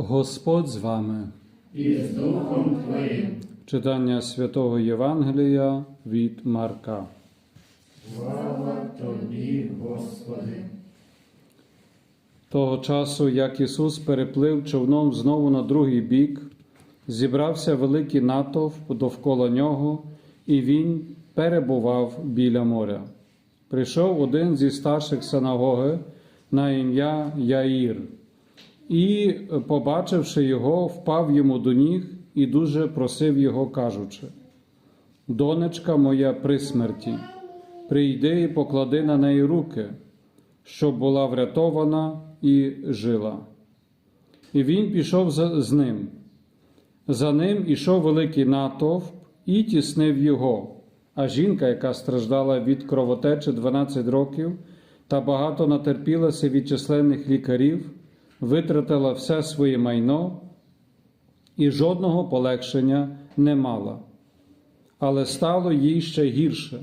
Господь з вами. і з Духом Твоїм. Читання святого Євангелія від Марка. Слава Тобі, Господи. Того часу, як Ісус переплив човном знову на другий бік, зібрався великий натовп довкола нього, і він перебував біля моря. Прийшов один зі старших синагоги на ім'я Яїр, і, побачивши його, впав йому до ніг і дуже просив його, кажучи: Донечка моя при смерті, прийди і поклади на неї руки, щоб була врятована і жила. І він пішов з ним. За ним ішов великий натовп і тіснив його. А жінка, яка страждала від кровотечі 12 років та багато натерпілася від численних лікарів, витратила все своє майно і жодного полегшення не мала. Але стало їй ще гірше.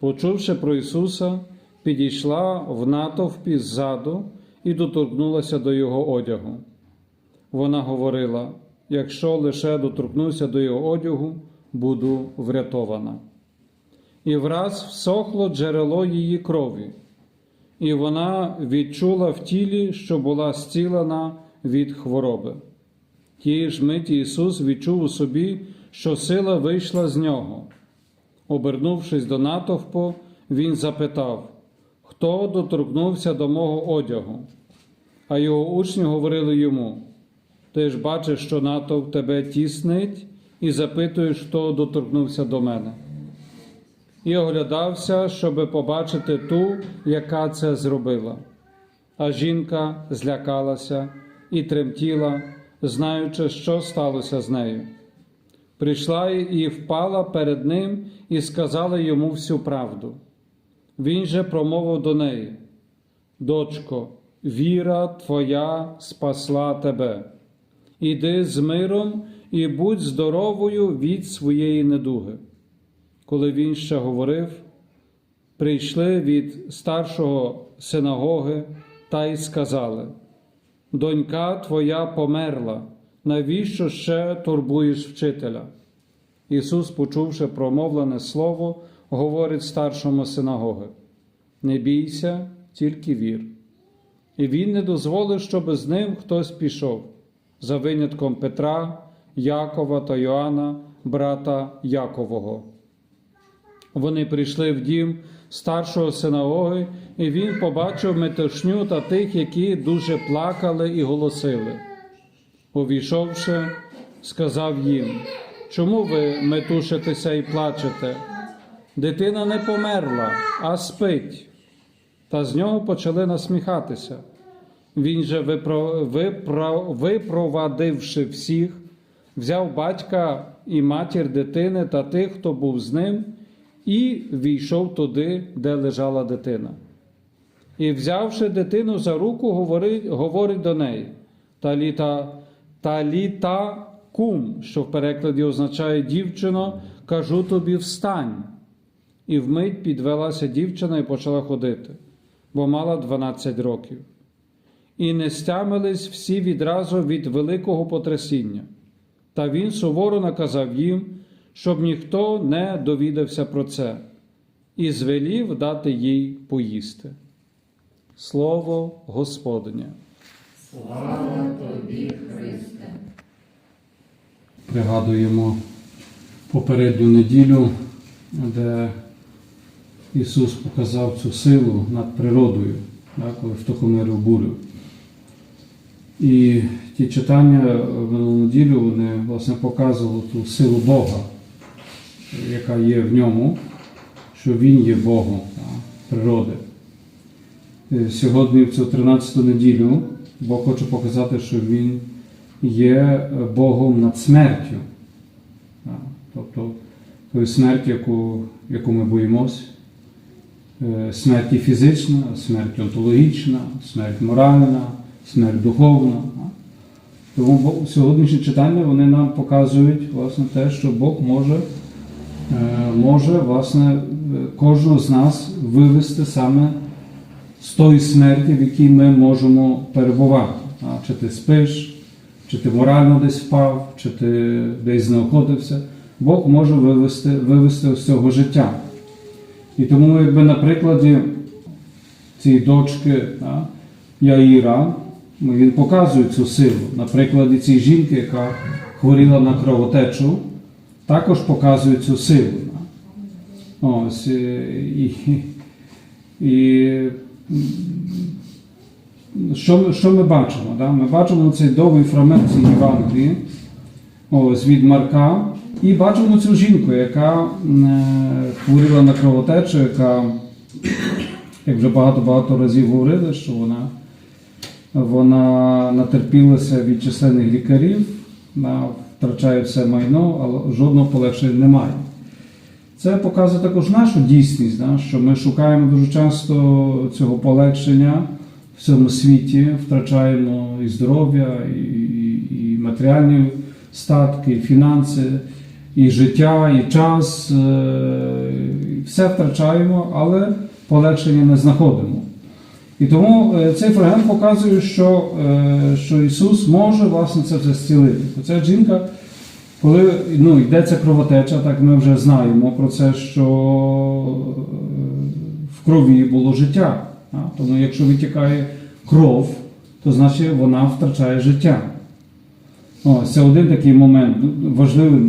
Почувши про Ісуса, підійшла в натовпі ззаду і доторкнулася до Його одягу. Вона говорила: якщо лише доторкнуся до його одягу, буду врятована. І враз всохло джерело її крові, і вона відчула в тілі, що була зцілена від хвороби. Тієї ж миті Ісус відчув у собі, що сила вийшла з нього. Обернувшись до натовпу, Він запитав, хто доторкнувся до мого одягу. А його учні говорили йому: Ти ж бачиш, що натовп тебе тіснить, і запитуєш, хто доторкнувся до мене. І оглядався, щоби побачити ту, яка це зробила. А жінка злякалася і тремтіла, знаючи, що сталося з нею. Прийшла і впала перед ним і сказала йому всю правду. Він же промовив до неї: Дочко, віра твоя спасла тебе. Іди з миром і будь здоровою від своєї недуги. Коли він ще говорив, прийшли від старшого синагоги та й сказали: Донька твоя померла, навіщо ще турбуєш вчителя? Ісус, почувши промовлене слово, говорить старшому синагоги: Не бійся, тільки вір. І він не дозволив, щоб з ним хтось пішов, за винятком Петра, Якова та Йоанна, брата Якового. Вони прийшли в дім старшого синагоги, і він побачив метушню та тих, які дуже плакали і голосили. Увійшовши, сказав їм, чому ви метушитеся і плачете? Дитина не померла, а спить. Та з нього почали насміхатися. Він же, випро... випро... випровадивши всіх, взяв батька і матір дитини та тих, хто був з ним, і війшов туди, де лежала дитина. І, взявши дитину за руку, говорить, говорить до неї Таліта, таліта кум, що в перекладі означає дівчино, кажу тобі встань. І вмить підвелася дівчина і почала ходити, бо мала 12 років. І не стямились всі відразу від великого потрясіння. Та він суворо наказав їм, щоб ніхто не довідався про це, і звелів дати їй поїсти. Слово Господнє. Слава Тобі, Христе. Пригадуємо попередню неділю, де Ісус показав цю силу над природою, коли втохомирив бурю. І ті читання в минулу неділю вони власне показували ту силу Бога, яка є в ньому, що Він є Богом природи. Е, Сьогодні, в цю 13 неділю, Бог хоче показати, що Він є Богом над смертю. Тобто тою смерть, яку, яку ми боїмося, Е, смерть і фізична, смерть онтологічна, смерть моральна, смерть духовна. Тому сьогоднішні читання вони нам показують власне те, що Бог може, е, може власне, е, кожного з нас вивести саме з тої смерті, в якій ми можемо перебувати. Чи ти спиш, чи ти морально десь впав, чи ти десь знаходився, Бог може вивести, вивести з цього життя. І тому, якби на прикладі цієї дочки Яїра, ну, він показує цю силу. На прикладі цієї жінки, яка хворіла на кровотечу, також показує цю силу. Ось, е, і, і що, що ми бачимо? Да? Ми бачимо цей довгий фрагмент цієї Євангелії ось, від Марка, і бачимо цю жінку, яка е, хворіла на кровотечу, яка, як вже багато-багато разів говорили, що вона, вона натерпілася від численних лікарів, вона втрачає все майно, але жодного полегшення немає. Це показує також нашу дійсність, да, що ми шукаємо дуже часто цього полегшення в цьому світі, втрачаємо і здоров'я, і, і, і матеріальні статки, і фінанси, і життя, і час. е, Все втрачаємо, але полегшення не знаходимо. І тому е, цей фрагмент показує, що, е, що Ісус може власне це все зцілити. Ця жінка, коли ну, йдеться кровотеча, так ми вже знаємо про це, що е, в крові було життя. Тому якщо витікає кров, то значить вона втрачає життя. Ось, це один такий момент важливий,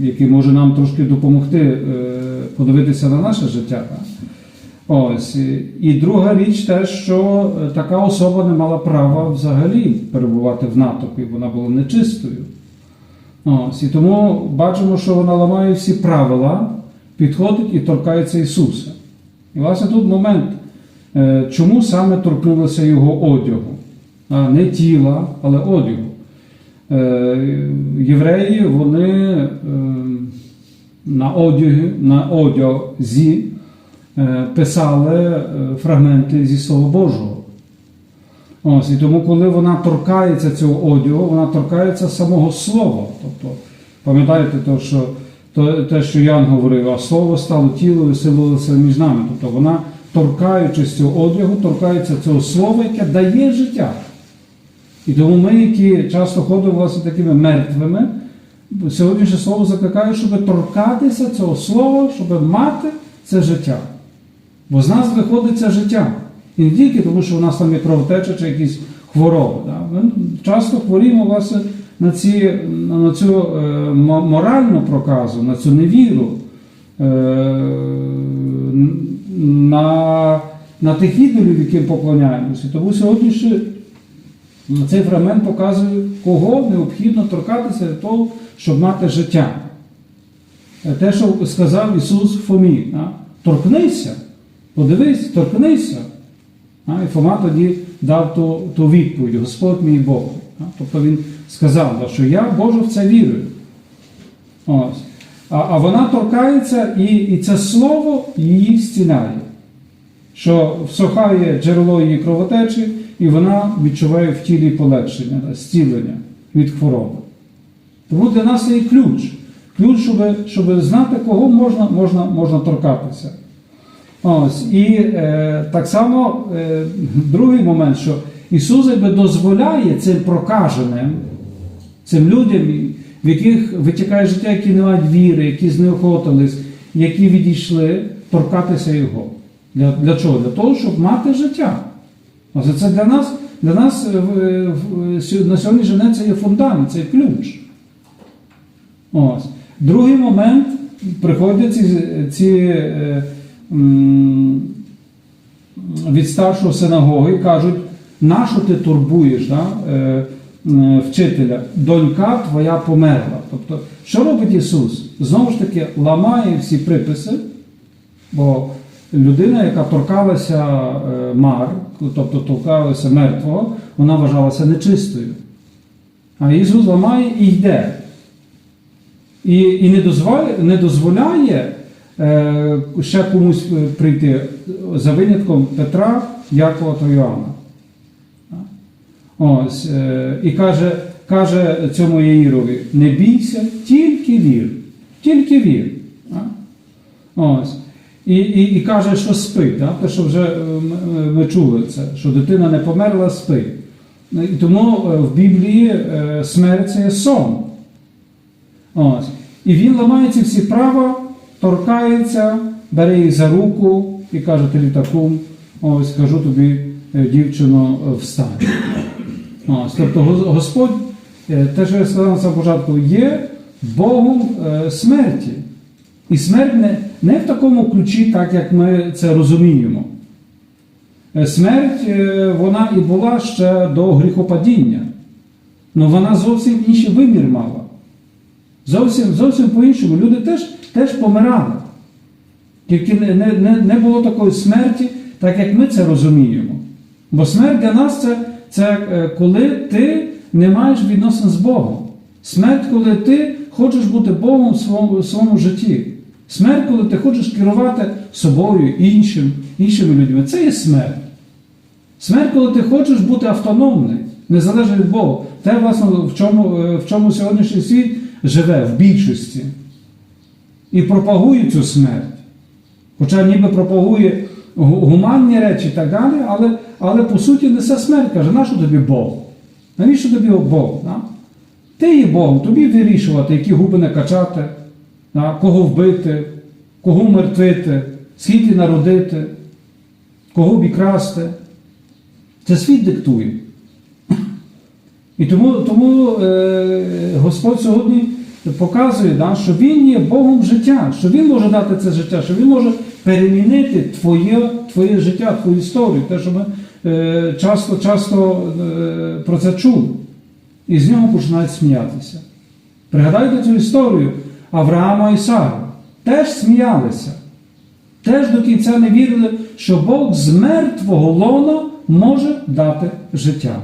який може нам трошки допомогти подивитися на наше життя. Ось. і- друга річ те, що е, така особа не мала права взагалі перебувати в натовпі, вона була нечистою. Ось. І тому бачимо, що вона ламає всі правила, підходить і торкається Ісуса. І власне тут момент, е, чому саме торкнулося його одягу? А, не тіла, але одягу. Е, Євреї вони е, на одягі, на одязі писали е, фрагменти зі Слова Божого. Ось, і тому, коли вона торкається цього одягу, вона торкається самого слова. Тобто, пам'ятаєте, то, що, то, те, що Ян говорив, а слово стало тіло і селилося між нами. Тобто вона, торкаючись цього одягу, торкається цього слова, яке дає життя. І тому ми, які часто ходимо власне такими мертвими, сьогоднішнє слово закликає, щоб торкатися цього слова, щоб мати це життя. Бо з нас виходить це життя. І не тільки тому, що у нас там є кровотеча чи якісь хвороби. Да? Ми часто хворіємо власне на, ці, на цю е, моральну проказу, на цю невіру, е, на, на тих ідолів, яким поклоняємося. Тому сьогоднішнє цей фрагмент показує, кого необхідно торкатися для того, щоб мати життя. Те, що сказав Ісус Фомі, а? торкнися, подивись, торкнися. І Фома тоді дав ту, ту відповідь, Господь мій Бог. Тобто він сказав, що я Боже в це вірую. Ось. А, а вона торкається, і, і це слово її зціляє що всохає джерело її кровотечі, і вона відчуває в тілі полегшення, зцілення від хвороби. Тому для нас є ключ. Ключ, щоб, щоб знати, кого можна, можна, можна торкатися. Ось. І е, так само е, другий момент, що Ісус якби дозволяє цим прокаженим, цим людям, в яких витікає життя, які не мають віри, які знеохотились, які відійшли, торкатися Його. Для, для чого? Для того, щоб мати життя. Ось це для нас, для нас е, на сьогоднішній день це є фундамент, це є ключ. Ось. Другий момент приходять ці, ці е, від старшого синагоги кажуть, нащо ти турбуєш да, е, вчителя? Донька твоя померла. Тобто, що робить Ісус? Знову ж таки, ламає всі приписи, бо людина, яка торкалася е, мар, тобто торкалася мертвого, вона вважалася нечистою. А Ісус ламає і йде. І, і не, дозволяє, не дозволяє ще комусь е, прийти за винятком Петра, Якова та Йоанна. Ось, е, і каже, каже цьому Яїрові: не бійся, тільки вір. Тільки вір. Ось. І, і, і каже, що спить. Да? Те, що вже е, е, ми чули це, що дитина не померла, спить. Ну, І тому е, в Біблії е, смерть це є сон. Ось. І він ламає ці всі права, торкається, бере їх за руку і каже тобі таку, ось кажу тобі, е, дівчино, е, встань. Ось. Тобто Господь, е, те, що я сказав на самому початку, є Богом смерті. І смерть не, не в такому ключі, так як ми це розуміємо. Смерть вона і була ще до гріхопадіння. але вона зовсім інший вимір мала. Зовсім, зовсім по-іншому. Люди теж, теж помирали. Тільки не, не, не, було такої смерті, так як ми це розуміємо. Бо смерть для нас це, це е, коли ти не маєш відносин з Богом. Смерть, коли ти хочеш бути Богом в своєму, в своєму житті. Смерть, коли ти хочеш керувати собою, іншим, іншими людьми. Це є смерть. Смерть, коли ти хочеш бути автономним, незалежно від Бога. Те, власне, в чому, е, в чому сьогоднішній світ живе в більшості. І пропагує цю смерть. Хоча ніби пропагує гуманні речі і так далі, але, але по суті несе смерть, каже, нащо тобі Бог? Навіщо тобі Бог? Да? Ти є Бог, тобі вирішувати, які губи накачати, да? кого вбити, кого вмертвити, скільки народити, кого обікрасти. Це світ диктує. І тому, тому е, Господь сьогодні показує, да, що Він є Богом життя, що Він може дати це життя, що Він може перемінити твоє, твоє життя, твою історію, те, що ми е, часто, часто е, про це чули. І з нього починають сміятися. Пригадайте цю історію Авраама і Сари. Теж сміялися. Теж до кінця не вірили, що Бог з мертвого лона може дати життя.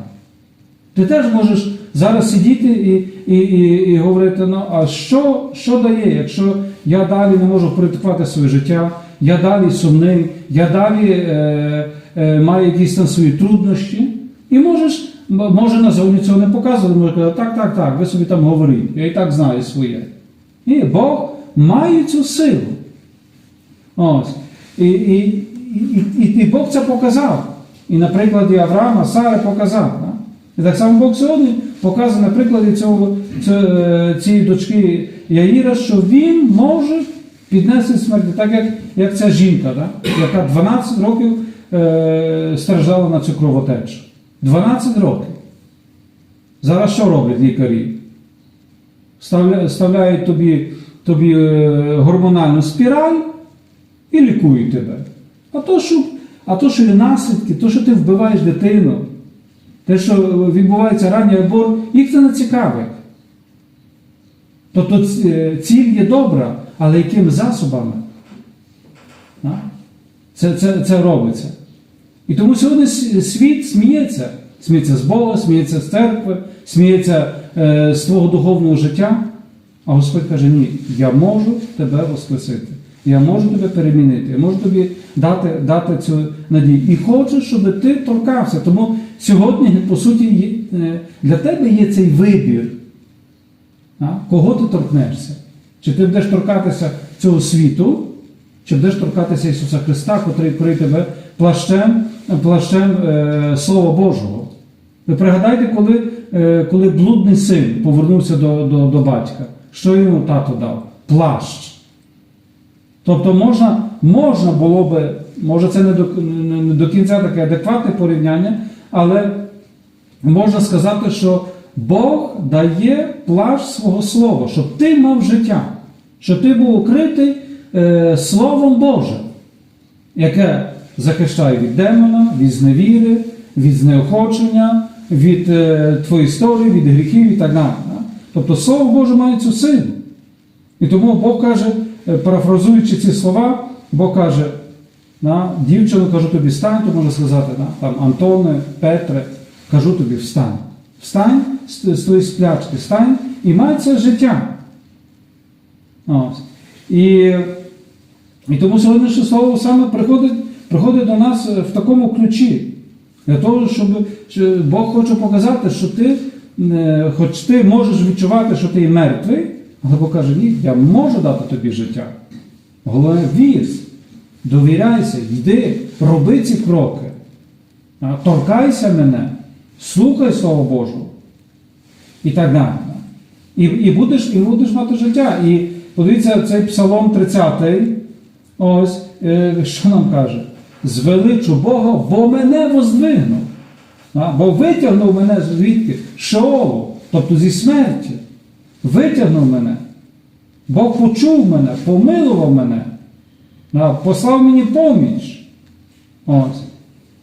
Ти теж можеш зараз сидіти і, і, і, і говорити, ну а що, що дає, якщо я далі не можу впорядкувати своє життя, я далі сумний, я далі е, е, маю якісь там свої труднощі, і можеш, може назовні цього не показувати, може казати, так, так, так, ви собі там говоріть, я і так знаю своє. Ні, Бог має цю силу. Ось. І, і, і, і, і Бог це показав. І на прикладі Авраама, Сари показав. І так само Бог сьогодні показує на прикладі цього, цієї, цієї дочки Яїра, що він може піднести смерті, так як, як ця жінка, да? яка 12 років е, страждала на цю кровотечу. 12 років. Зараз що роблять лікарі? Вставляють тобі, тобі е, гормональну спіраль і лікують тебе. А то, що, а то, що є наслідки, то, що ти вбиваєш дитину, те, що відбувається ранній аборт, їх це не цікавить. Тобто е, ціль є добра, але якими засобами? Це, це, це робиться. І тому сьогодні світ сміється. Сміється з Бога, сміється з церкви, сміється е, з твого духовного життя. А Господь каже: ні, я можу тебе воскресити. Я можу тебе перемінити, я можу тобі дати, дати цю надію. І хочу, щоб ти торкався. Тому сьогодні, по суті, е, для тебе є цей вибір. Кого ти торкнешся? Чи ти будеш торкатися цього світу, чи будеш торкатися Ісуса Христа, котрий крий тебе плащем, плащем е, Слова Божого? Ви пригадайте, коли, е, коли блудний син повернувся до, до, до батька, що йому тато дав? Плащ. Тобто можна, можна було би, може це не до, не, до кінця таке адекватне порівняння, але можна сказати, що Бог дає плащ свого слова, щоб ти мав життя, щоб ти був укритий е, Словом Божим, яке захищає від демона, від зневіри, від знеохочення, від е, твоєї історії, від гріхів і так далі. Тобто Слово Боже має цю силу. І тому Бог каже, парафразуючи ці слова, Бог каже, на, дівчину, кажу тобі, встань, то можна сказати, на, там, Антоне, Петре, кажу тобі, встань. Встань з, твоєї сплячки, встань і май це життя. Ось. І, і тому сьогоднішнє слово саме приходить, приходить до нас е, в такому ключі. Для того, щоб Бог хоче показати, що ти, е, хоч ти можеш відчувати, що ти мертвий, але Бог каже, ні, я можу дати тобі життя. Головне, вірс, довіряйся, йди, роби ці кроки, торкайся мене, слухай Слово Божого. І так далі. І, і, будеш, і будеш мати життя. І подивіться, цей Псалом 30, ось, е, що нам каже? Звеличу Бога, бо мене воздвигнув. Бо витягнув мене звідки? з Шеолу, тобто зі смерті. Витягнув мене. Бог почув мене, помилував мене, послав мені поміч. Ось.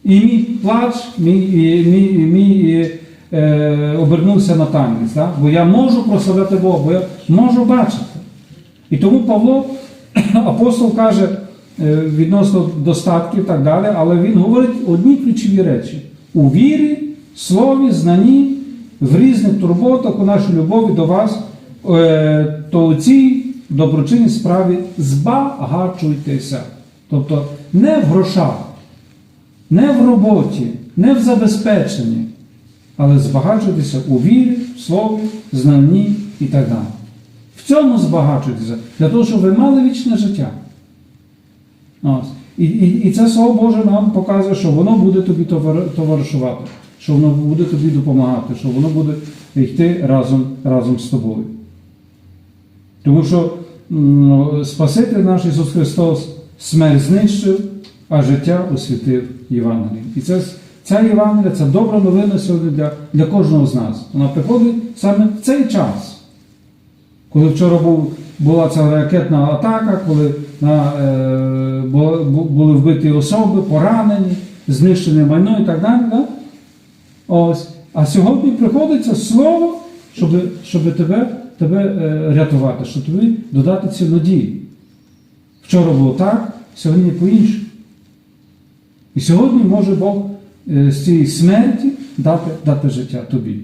І мій плач, мій, мій, мій е, обернувся на танець. Да? Бо я можу прославляти Бога, бо я можу бачити. І тому Павло, апостол каже е, відносно достатків і так далі, але він говорить одні ключові речі: у вірі, слові, знанні, в різних турботах, у нашій любові до вас, то у цій доброчинній справі збагачуйтеся. Тобто не в грошах, не в роботі, не в забезпеченні, але збагачуйтеся у вірі, в слові, знанні і так далі. В цьому збагачуйтеся, для того, щоб ви мали вічне життя. Ось. І, і, і це Слово Боже нам показує, що воно буде тобі товаришувати, що воно буде тобі допомагати, що воно буде йти разом, разом з тобою. Тому що Спаситель наш Ісус Христос смерть знищив, а життя освітив Євангелієм. І це, ця Євангелія це добра новина сьогодні для, для кожного з нас. Вона приходить саме в цей час. Коли вчора був, була ця ракетна атака, коли на, е, бу- бу- були вбиті особи, поранені, знищене майно і так далі. Да? Ось. А сьогодні приходиться слово, щоб, щоб тебе, тебе е, рятувати, щоб тобі додати цю надію. Вчора було так, сьогодні по-іншому. І сьогодні може Бог е, з цієї смерті дати, дати життя тобі.